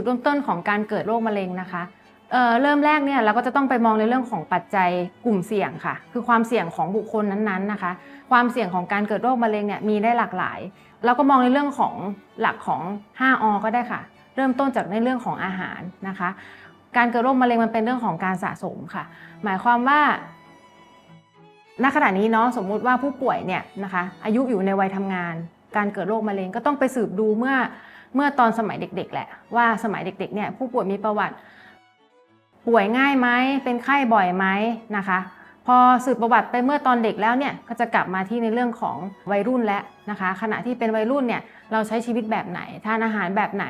ดเริ่มต้นของการเกิดโรคมะเร็งนะคะเเริ่มแรกเนี่ยเราก็จะต้องไปมองในเรื่องของปัจจัยกลุ่มเสี่ยงค่ะ คือความเสี่ยงของบุคคลนั้นๆนะคะ ความเสี่ยงของการเกิดโรคมะเร็งเนี่ยมีได้หลากหลาย เราก็มองในเรื่องของหลักของ 5อก็ได้ค่ะ เริ่มต้นจากในเรื่องของอาหารนะคะ การเกิดโรคมะเร็งมันเป็นเรื่องของการสะสมค่ะ หมายความว่าณขณะนี้เนาะสมมุติว่าผู้ป่วยเนี่ยนะคะอายุอยู่ในวัยทำงาน การเกิดโรคมะเร็งก็ต้องไปสืบดูเมื่อเมื่อตอนสมัยเด็ก ๆ แหละ ว่าสมัยเด็กๆเนี่ยผู้ป่วยมีประวัติ ป่วยง่ายไหมเป็นไข้บ่อยไหมนะคะ พอสืบประวัติไปเมื่อตอนเด็กแล้วเนี่ยก็จะกลับมาที่ในเรื่องของวัยรุ่นแล้วนะคะ ขณะที่เป็นวัยรุ่นเนี่ยเราใช้ชีวิตแบบไหนทานอาหารแบบไหน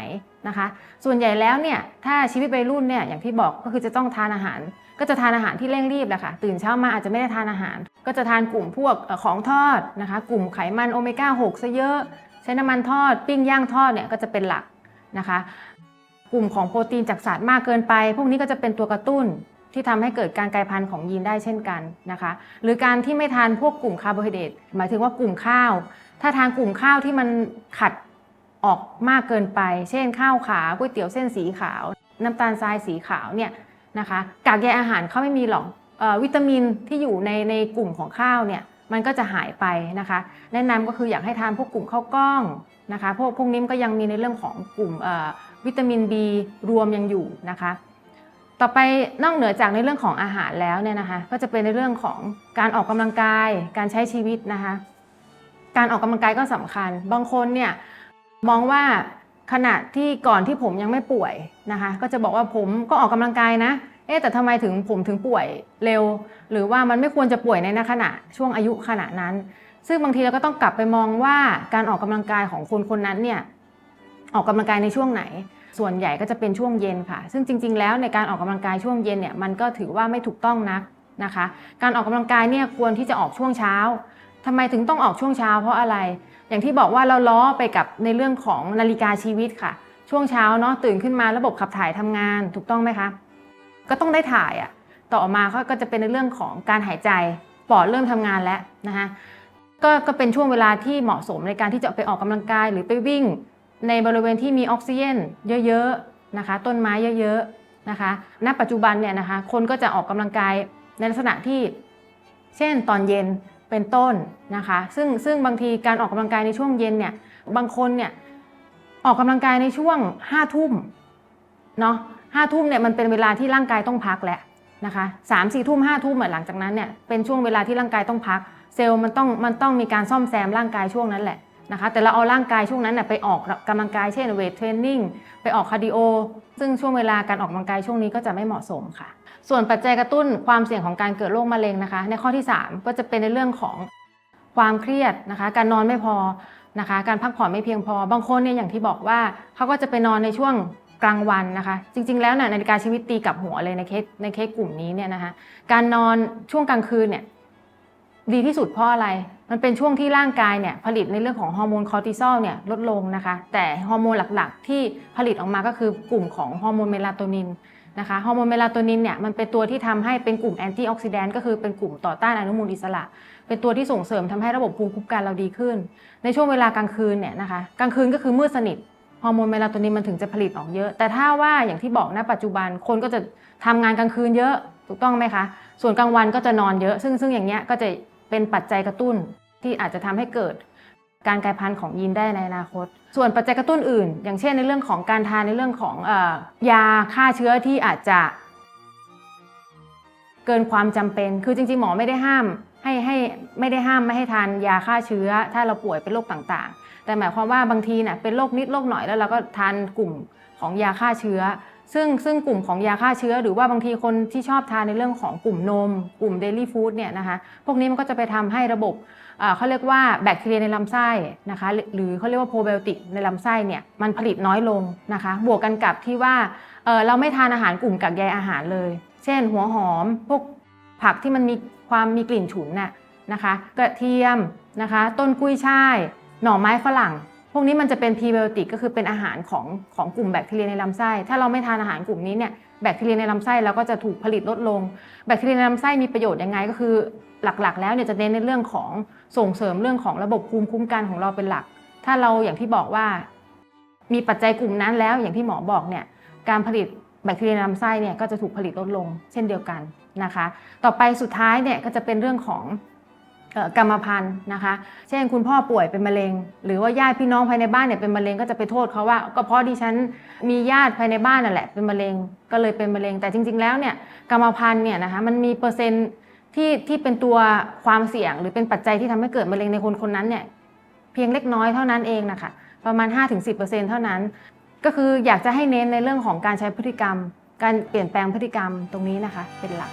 นะคะ ส่วนใหญ่แล้วเนี่ยถ้าชีวิตวัยรุ่นเนี่ยอย่างที่บอกก็คือจะต้องทานอาหาร ก็จะทานอาหารที่เร่งรีบแหละค่ะตื่นเช้ามาอาจจะไม่ได้ทานอาหาร ก็จะทานกลุ่มพวกของทอดนะคะ กลุ่มไขมันโอเมก้า6ซะเยอะ ใช้น้ำมันทอด ปิ้งย่างทอดเนี่ยก็จะเป็นหลักนะคะ กลุ่มของโปรตีนจากสัตว์มากเกินไป พวกนี้ก็จะเป็นตัวกระตุ้น ที่ทำให้เกิดการกลายพันธุ์ของยีนได้เช่นกันนะคะ หรือการที่ไม่ทานพวกกลุ่มคาร์โบไฮเดรตหมายถึงว่ากลุ่มข้าว ถ้าทานกลุ่มข้าวที่มันขัดออกมากเกินไป เช่น ข้าวขาวก๋วยเตี๋ยวเส้นสีขาว น้ำตาลทรายสีขาวเนี่ยนะคะกากใยอาหารเขาไม่มีหรอกเอวิตามินที่อยู่ในในกลุ่มของข้าวเนี่ยมันก็จะหายไปนะคะ แนะนำก็คืออยากให้ทานพวกกลุ่มข้าวกล้องนะคะพวกพวกนี้ก็ยังมีในเรื่องของกลุ่มวิตามิน B รวมยังอยู่นะคะ ต่อไปนอกเหนือจากในเรื่องของอาหารแล้วเนี่ยนะคะ ก็จะเป็นในเรื่องของการออกกำลังกาย การใช้ชีวิตนะคะ การออกกำลังกายก็สำคัญ บางคนเนี่ยมองว่าขณะที่ก่อนที่ผมยังไม่ป่วยนะคะ ก็จะบอกว่าผมก็ออกกำลังกายนะ เอ๊แต่ทำไมถึงผมถึงป่วยเร็ว หรือว่ามันไม่ควรจะป่วยในขณะช่วงอายุขณะนั้น ซึ่งบางทีเราก็ต้องกลับไปมองว่าการออกกำลังกายของคนคนนั้นเนี่ยออกกำลังกายในช่วงไหน ส่วนใหญ่ก็จะเป็นช่วงเย็นค่ะ ซึ่งจริง ๆ แล้วในการออกกำลังกายช่วงเย็นเนี่ยมันก็ถือว่าไม่ถูกต้องนักนะคะ การออกกำลังกายเนี่ยควรที่จะออกช่วงเช้าทำไมถึงต้องออกช่วงเช้า เพราะอะไร อย่างที่บอกว่าเราล้อไปกับในเรื่องของนาฬิกาชีวิตค่ะ ช่วงเช้าเนาะตื่นขึ้นมาระบบขับถ่ายทำงานถูกต้องไหมคะ ก็ต้องได้ถ่ายอะ่ะต่อมาก็จะเป็นในเรื่องของการหายใจปอดเริ่มทำงานแล้วนะคะก็ก็เป็นช่วงเวลาที่เหมาะสมในการที่จะไปออกกำลังกายหรือไปวิ่ง ในบริเวณที่มีออกซิเจนเยอะๆนะคะ ต้นไม้เยอะๆนะคะ ณ ปัจจุบันเนี่ยนะคะ คนก็จะออกกำลังกายในลักษณะที่ เช่นตอนเย็นเป็นต้นนะคะ ซึ่งซึ่งบางทีการออกกำลังกายในช่วงเย็นเนี่ย บางคนเนี่ยออกกำลังกายในช่วงห้าทุ่มเนาะห้าทุ่มเนี่ยมันเป็นเวลาที่ร่างกายต้องพักแหล้วนะคะสามสี่ทุ่มห้าทุ่มหลังจากนั้นเนี่ยเป็นช่วงเวลาที่ร่างกายต้องพัก เซลล์มันต้องมันต้องมีการซ่อมแซมร่างกายช่วงนั้นแหละ นะคะแต่เราเอาร่างกายช่วงนั้นน่ไปออกกำลังกายเช่นเวทเทรนนิ่งไปออกคาร์ดิโอซึ่งช่วงเวลาการออกกำลังกายช่วงนี้ก็จะไม่เหมาะสมค่ะ ส่วนปัจจัยกระตุ้นความเสี่ยงของการเกิดโรคมะเร็งนะคะ ในข้อที่ 3 ก็จะเป็นในเรื่องของความเครียดนะคะ การนอนไม่พอนะคะ การพักผ่อนไม่เพียงพอบางคนเนี่ยอย่างที่บอกว่าเขาก็จะไปนอนในช่วงกลางวันนะคะ จริง ๆ แล้วเนี่ยนาฬิกาชีวิตตีกับหัวเลยในเคสในเคสกลุ่มนี้เนี่ยนะคะ การนอนช่วงกลางคืนเนี่ย ดีที่สุดเพราะอะไร มันเป็นช่วงที่ร่างกายเนี่ยผลิตในเรื่องของฮอร์โมนคอร์ติซอลเนี่ยลดลงนะคะ แต่ฮอร์โมนหลักๆ ที่ผลิตออกมาก็คือกลุ่มของฮอร์โมนเมลาโทนินนะคะ ฮอร์โมนเมลาโทนินเนี่ยมันเป็นตัวที่ทำให้เป็นกลุ่มแอนตี้ออกซิแดนต์ก็คือเป็นกลุ่มต่อต้านอนุมูลอิสระ เป็นตัวที่ส่งเสริมทำให้ระบบภูมิคุ้มกันเราดีขึ้น ในช่วงเวลากลางคืนเนี่ยนะคะ กลางคืนก็คือมืดสนิทฮอร์โมนเมลาโทนินมันถึงจะผลิตออกเยอะ แต่ถ้าว่าอย่างที่บอกณปัจจุบันคนก็จะทำงานกลางคืนเยอะถูกต้องไหมคะ ส่วนกลางวันก็จะนอนเยอะ ซึ่งซึ่งอย่างเงี้ยก็จะ เป็นปัจจัยกระตุ้นที่อาจจะทำให้เกิดการกลายพันธุ์ของยีนได้ในอนาคต ส่วนปัจจัยกระตุ้นอื่น อย่างเช่นในเรื่องของการทานในเรื่องของอยาฆ่าเชื้อที่อาจจะ เกินความจำเป็น คือจริงๆ หมอไม่ได้ห้ามให้ให้ไม่ได้ห้ามไม่ให้ทานยาฆ่าเชื้อ ถ้าเราป่วยเป็นโรคต่างๆ แต่หมายความว่าบางทีเนี่ยเป็นโรคนิดโรคหน่อยแล้วเราก็ทานกลุ่มของยาฆ่าเชื้อ ซึ่งซึ่งกลุ่มของยาฆ่าเชื้อ หรือว่าบางทีคนที่ชอบทานในเรื่องของกลุ่มนม กลุ่มเดลี่ฟู้ดเนี่ยนะคะพวกนี้มันก็จะไปทำให้ระบบเขาเรียกว่าแบคทีเรียในลำไส้นะคะหรือเขาเรียกว่าโปรไบโอติกในลำไส้เนี่ยมันผลิตน้อยลงนะคะบวกกันกับที่ว่าเอ่อเราไม่ทานอาหารกลุ่มกักใยอาหารเลย เช่น หัวหอม พวกผักที่มันมีความมีกลิ่นฉุนน่ะนะคะกระเทียมนะคะ ต้นกุ้ยช่าย หน่อไม้ฝรั่ง พวกนี้มันจะเป็นพรีไบโอติกก็คือเป็นอาหารของของกลุ่มแบคทีเรียในลำไส้ ถ้าเราไม่ทานอาหารกลุ่มนี้เนี่ยแบคทีเรียในลำไส้เราก็จะถูกผลิตลดลง แบคทีเรียในลำไส้มีประโยชน์ยังไงก็คือหลักๆ แล้วเนี่ยจะเน้นในเรื่องของส่งเสริมเรื่องของระบบภูมิคุ้มกันของเราเป็นหลัก ถ้าเราอย่างที่บอกว่า มีปัจจัยกลุ่มนั้นแล้วอย่างที่หมอบอกเนี่ยการผลิตแบคทีเรียในลำไส้เนี่ยก็จะถูกผลิตลดลง เช่นเดียวกันนะคะ ต่อไปสุดท้ายเนี่ยก็จะเป็นเรื่องของ กรรมพันธุ์นะคะ เช่นคุณพ่อป่วยเป็นมะเร็ง หรือว่าญาติพี่น้องภายในบ้านเนี่ยเป็นมะเร็งก็จะไปโทษเขาว่า ก็เพราะดิฉันมีญาติภายในบ้านนั่นแหละเป็นมะเร็งก็เลยเป็นมะเร็ง แต่จริง ๆ แล้วเนี่ยกรรมพันธุ์เนี่ยนะคะมันมีเปอร์เซ็นต์ที่ที่เป็นตัวความเสี่ยง หรือเป็นปัจจัยที่ทำให้เกิดมะเร็งในคนคนนั้นเนี่ยเพียงเล็กน้อยเท่านั้นเองนะคะประมาณ 5-10%เท่านั้น ก็คืออยากจะให้เน้นในเรื่องของการใช้พฤติกรรม การเปลี่ยนแปลงพฤติกรรมตรงนี้นะคะเป็นหลัก